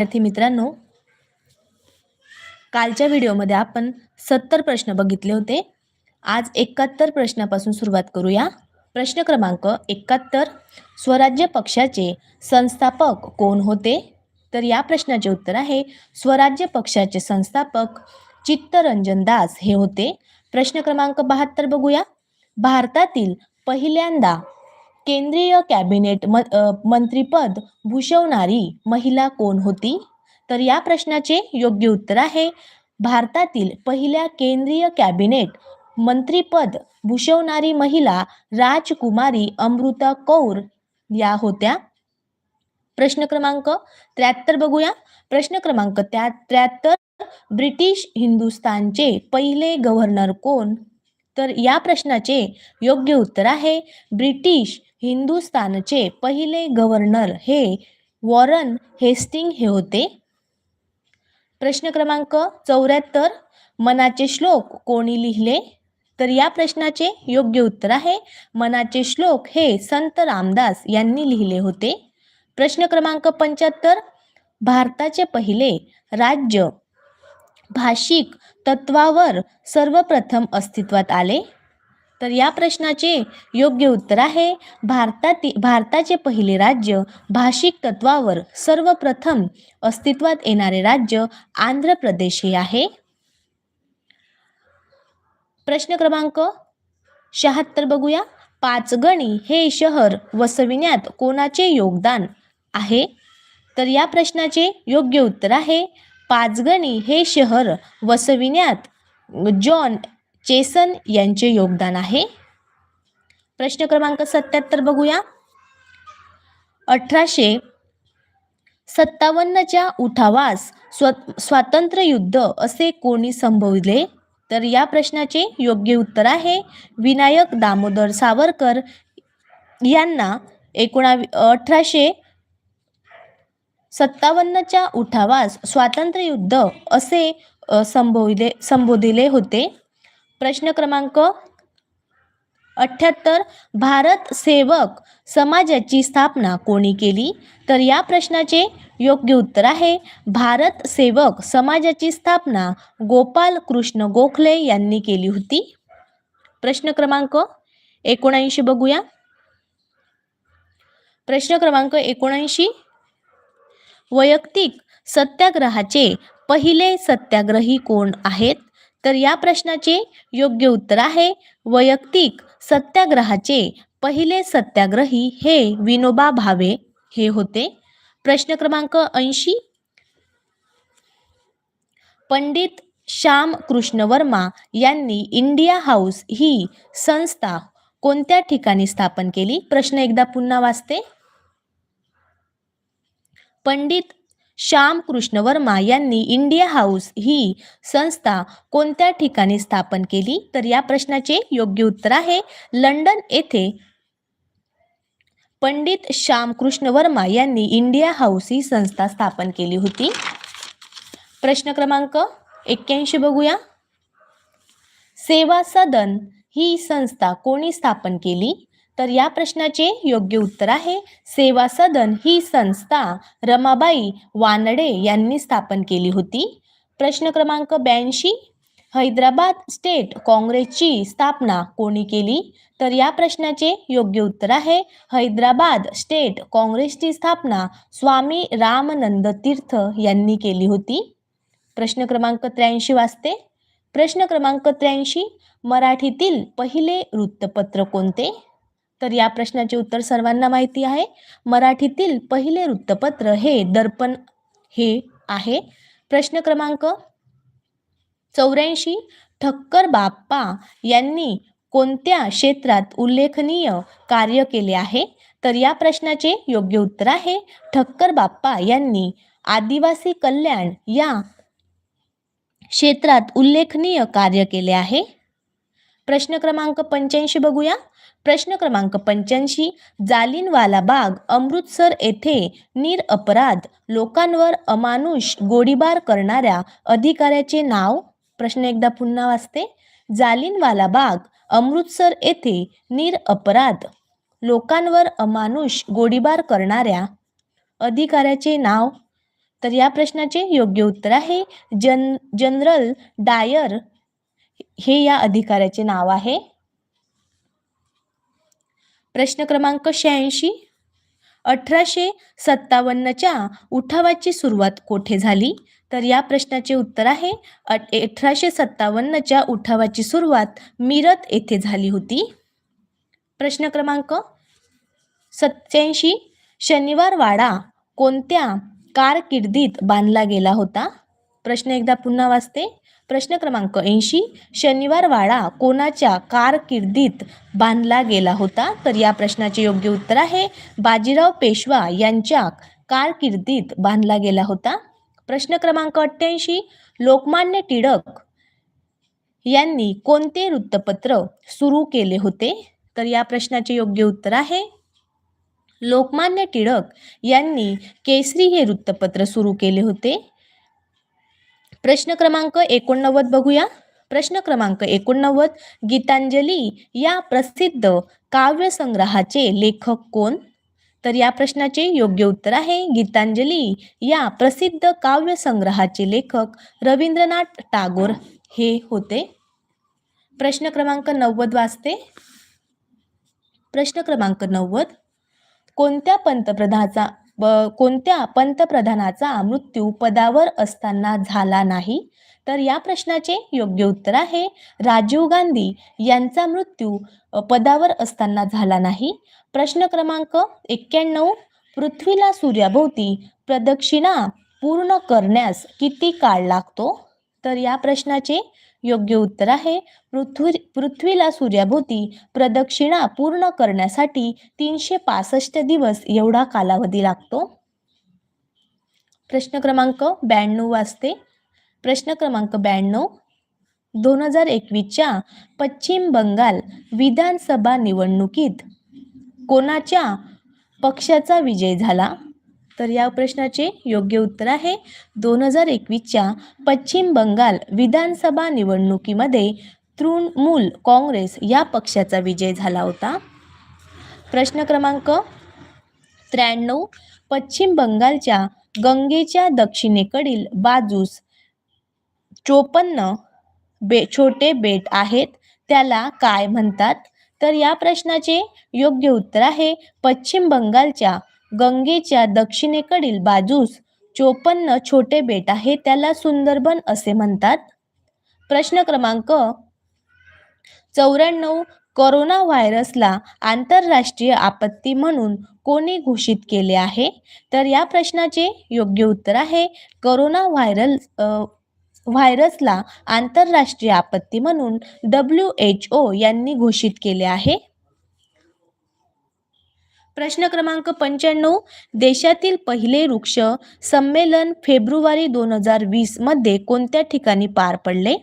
विद्यार्थी मित्रांनो कालच्या व्हिडिओमध्ये आपण सत्तर प्रश्न बघितले होते. आज एकाहत्तर प्रश्नापासून सुरुवात करूया. प्रश्न क्रमांक एकाहत्तर. स्वराज्य पक्षाचे संस्थापक कोण होते? तर या प्रश्नाचे उत्तर आहे स्वराज्य पक्षाचे संस्थापक चित्तरंजन दास हे होते. प्रश्न क्रमांक बहात्तर बघूया. भारतातील पहिल्यांदा केंद्रीय कॅबिनेट म मंत्रीपद भूषवणारी महिला कोण होती? तर या प्रश्नाचे योग्य उत्तर आहे भारतातील पहिल्या केंद्रीय कॅबिनेट मंत्रीपद भूषवणारी महिला राजकुमारी अमृता कौर या होत्या. प्रश्न क्रमांक त्र्याहत्तर बघूया. प्रश्न क्रमांक त्या त्र्याहत्तर ब्रिटिश हिंदुस्थानचे पहिले गव्हर्नर कोण? तर या प्रश्नाचे योग्य उत्तर आहे ब्रिटिश हिंदुस्थानचे पहिले गव्हर्नर हे वॉरन हेस्टिंग हे होते. प्रश्न क्रमांक चौऱ्याहत्तर मनाचे श्लोक कोणी लिहिले? तर या प्रश्नाचे योग्य उत्तर आहे मनाचे श्लोक हे संत रामदास यांनी लिहिले होते. प्रश्न क्रमांक पंच्याहत्तर भारताचे पहिले राज्य भाषिक तत्वावर सर्वप्रथम अस्तित्वात आले. तर या प्रश्नाचे योग्य उत्तर आहे भारतातील भारताचे पहिले राज्य भाषिक तत्वावर सर्वप्रथम अस्तित्वात येणारे राज्य आंध्र प्रदेश हे आहे. प्रश्न क्रमांक शहात्तर बघूया. पाचगणी हे शहर वसविण्यात कोणाचे योगदान आहे? तर या प्रश्नाचे योग्य उत्तर आहे. पाचगणी हे शहर वसविण्यात जॉन चेसन यांचे योगदान आहे. प्रश्न क्रमांक सत्याहत्तर बघूया. अठराशे सत्तावन्नच्या उठावास स्व स्वातंत्र्य युद्ध असे कोणी संभविले तर या प्रश्नाचे योग्य उत्तर आहे विनायक दामोदर सावरकर यांना एकोणावी अठराशे सत्तावन्नच्या उठावास स्वातंत्र्य युद्ध असे अ, संबोधिले संबोधिले होते. प्रश्न क्रमांक अठ्ठ्याहत्तर. भारत सेवक समाजाची स्थापना कोणी केली? तर या प्रश्नाचे योग्य उत्तर आहे भारत सेवक समाजाची स्थापना गोपाल कृष्ण गोखले यांनी केली होती. प्रश्न क्रमांक एकोणऐंशी बघूया. प्रश्न क्रमांक एकोणऐंशी. वैयक्तिक सत्याग्रहाचे पहिले सत्याग्रही कोण आहेत? तर या प्रश्नाचे योग्य उत्तर आहे वैयक्तिक सत्याग्रहाचे. पहिले सत्याग्रही हे विनोबा भावे हे होते. प्रश्न क्रमांक ऐंशी. पंडित श्याम कृष्ण वर्मा यांनी इंडिया हाऊस ही संस्था कोणत्या ठिकाणी स्थापन केली? प्रश्न एकदा पुन्हा वाचते. पंडित श्याम कृष्ण वर्मा यांनी इंडिया हाऊस ही संस्था कोणत्या ठिकाणी स्थापन केली? तर या प्रश्नाचे योग्य उत्तर आहे लंडन येथे. पंडित श्याम कृष्ण वर्मा यांनी इंडिया हाऊस ही संस्था स्थापन केली होती. प्रश्न क्रमांक एक्क्याऐंशी बघूया. सेवा सदन ही संस्था कोणी स्थापन केली? तर या प्रश्नाचे योग्य उत्तर आहे. सेवा सदन ही संस्था रमाबाई वानडे यांनी स्थापन केली होती. प्रश्न क्रमांक ब्याऐंशी हैदराबाद स्टेट काँग्रेसची स्थापना कोणी केली? तर या प्रश्नाचे योग्य उत्तर आहे. हैदराबाद स्टेट काँग्रेसची स्थापना स्वामी रामनंद तीर्थ यांनी केली होती. प्रश्न क्रमांक त्र्याऐंशी वाचते. प्रश्न क्रमांक त्र्याऐंशी मराठीतील पहिले वृत्तपत्र कोणते? तर या प्रश्नाचे उत्तर सर्वांना माहिती आहे. मराठीतील पहिले वृत्तपत्र हे दर्पण हे आहे. प्रश्न क्रमांक चौऱ्याऐंशी. ठक्कर बाप्पा यांनी कोणत्या क्षेत्रात उल्लेखनीय कार्य केले आहे? तर या प्रश्नाचे योग्य उत्तर आहे. ठक्कर बाप्पा यांनी आदिवासी कल्याण या क्षेत्रात उल्लेखनीय कार्य केले आहे. प्रश्न क्रमांक पंच्याऐंशी बघूया. प्रश्न क्रमांक पंच्याऐंशी जालिनवाला बाग अमृतसर येथे निरअपराध लोकांवर अमानुष गोळीबार करणाऱ्या अधिकाऱ्याचे नाव? प्रश्न एकदा पुन्हा वाचते. जालिनवाला बाग अमृतसर येथे निरअपराध लोकांवर अमानुष गोळीबार करणाऱ्या अधिकाऱ्याचे नाव? तर या प्रश्नाचे योग्य उत्तर आहे. जन जनरल डायर हे या अधिकाऱ्याचे नाव आहे. प्रश्न क्रमांक शहाऐंशी. अठराशे सत्तावन्नच्या उठावाची सुरुवात कोठे झाली? तर या प्रश्नाचे उत्तर आहे. अठराशे सत्तावन्नच्या उठावाची सुरुवात मिरत येथे झाली होती. प्रश्न क्रमांक सत्याऐंशी शनिवार वाडा कोणत्या कारकिर्दीत बांधला गेला होता? प्रश्न एकदा पुन्हा वाचते. प्रश्न क्रमांक ऐंशी शनिवार वाडा कोणाच्या कारकिर्दीत बांधला गेला होता? तर या प्रश्नाचे योग्य उत्तर आहे बाजीराव पेशवा यांच्या कारकिर्दीत बांधला गेला होता. प्रश्न क्रमांक अठ्ठ्याऐंशी लोकमान्य टिळक यांनी कोणते वृत्तपत्र सुरू केले होते? तर या प्रश्नाचे योग्य उत्तर आहे लोकमान्य टिळक यांनी केसरी हे वृत्तपत्र सुरू केले होते. प्रश्न क्रमांक एकोणनव्वद बघूया. प्रश्न क्रमांक एकोणनव्वद गीतांजली या प्रसिद्ध काव्यसंग्रहाचे लेखक कोण? तर या प्रश्नाचे योग्य उत्तर आहे गीतांजली. या प्रसिद्ध काव्यसंग्रहाचे लेखक रवींद्रनाथ टागोर हे होते. प्रश्न क्रमांक नव्वद वाचते. प्रश्न क्रमांक नव्वद कोणत्या पंतप्रधानाचा कोणत्या पंतप्रधानाचा मृत्यू पदावर असताना झाला नाही? तर या प्रश्नाचे योग्य उत्तर आहे राजीव गांधी यांचा मृत्यू पदावर असताना झाला नाही. प्रश्न क्रमांक एक्क्याण्णव पृथ्वीला सूर्याभोवती प्रदक्षिणा पूर्ण करण्यास किती काळ लागतो? तर या प्रश्नाचे योग्य उत्तर आहे. पृथ्वी पृथ्वीला सूर्याभोवती प्रदक्षिणा पूर्ण करण्यासाठी तीनशे पासष्ट दिवस एवढा कालावधी लागतो. प्रश्न क्रमांक ब्याण्णव वाजते प्रश्न क्रमांक ब्याण्णव. दोन हजार एकवीसच्या पश्चिम बंगाल विधानसभा निवडणुकीत कोणाच्या पक्षाचा विजय झाला? तर या प्रश्नाचे योग्य उत्तर आहे. दोन हजार एकवीसच्या पश्चिम बंगाल विधानसभा निवडणुकीमध्ये तृणमूल काँग्रेस या पक्षाचा विजय झाला होता. प्रश्न क्रमांक त्र्याण्णव. पश्चिम बंगालच्या गंगेच्या दक्षिणेकडील बाजूस चोपन्न बे छोटे बेट आहेत. त्याला काय म्हणतात? तर या प्रश्नाचे योग्य उत्तर आहे. पश्चिम बंगालच्या गंगेच्या दक्षिणेकडील बाजूस चोपन्न छोटे बेट आहे त्याला सुंदरबन असे म्हणतात. प्रश्न क्रमांक चौऱ्याण्णव कोरोना व्हायरसला आंतरराष्ट्रीय आपत्ती म्हणून कोणी घोषित केले आहे? तर या प्रश्नाचे योग्य उत्तर आहे कोरोना व्हायरल व्हायरसला आंतरराष्ट्रीय आपत्ती म्हणून डब्ल्यू एच ओ यांनी घोषित केले आहे. प्रश्न क्रमांक पंच्याण्णव देशातील पहिले वृक्ष संमेलन फेब्रुवारी दोन हजार वीसमध्ये कोणत्या ठिकाणी पार पडले?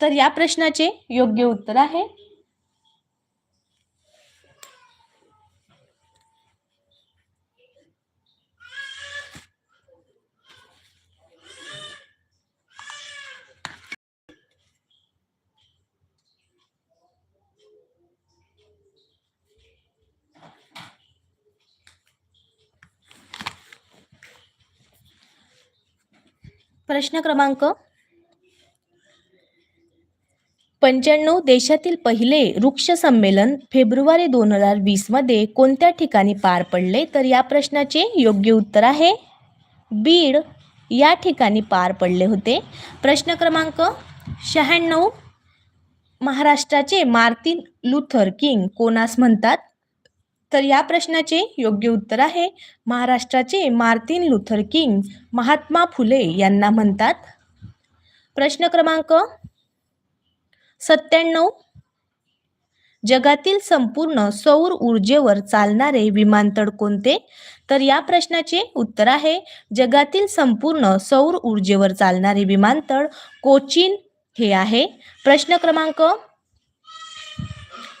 तर या प्रश्नाचे योग्य उत्तर आहे. प्रश्न क्रमांक पंच्याण्णव देशातील पहिले वृक्ष संमेलन फेब्रुवारी दोन हजार वीसमध्ये कोणत्या ठिकाणी पार पडले? तर या प्रश्नाचे योग्य उत्तर आहे बीड. या ठिकाणी पार पडले होते. प्रश्न क्रमांक शहाण्णव. महाराष्ट्राचे मार्टिन लुथर किंग कोणास म्हणतात? तर या प्रश्नाचे योग्य उत्तर आहे. महाराष्ट्राचे Martin Luther King Mahatma Phule यांना म्हणतात. प्रश्न क्रमांक सत्त्याण्णव. जगातील संपूर्ण सौर ऊर्जेवर चालणारे विमानतळ कोणते? तर या प्रश्नाचे उत्तर आहे. जगातील संपूर्ण सौर ऊर्जेवर चालणारे विमानतळ कोचीन हे आहे. प्रश्न क्रमांक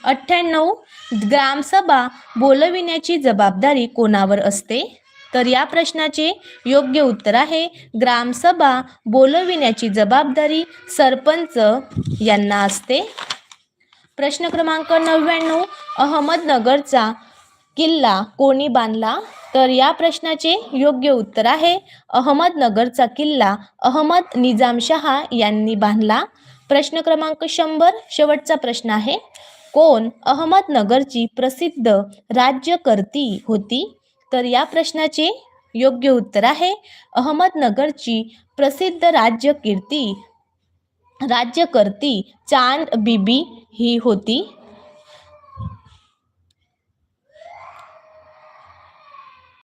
अठ्ठ्याण्णव. ग्रामसभा बोलविण्याची जबाबदारी कोणावर असते? तर या प्रश्नाचे योग्य उत्तर आहे ग्रामसभा बोलविण्याची जबाबदारी सरपंच यांना असते. प्रश्न क्रमांक नव्याण्णव अहमदनगरचा किल्ला कोणी बांधला? तर या प्रश्नाचे योग्य उत्तर आहे अहमदनगरचा किल्ला अहमद निजामशहा यांनी बांधला. प्रश्न क्रमांक शंभर शेवटचा प्रश्न आहे. कोण अहमदनगरची प्रसिद्ध राज्यकर्ती होती? तर या प्रश्नाचे योग्य उत्तर आहे अहमदनगरची प्रसिद्ध राज्यकीर्ती राज्यकर्ती चांद बीबी ही होती.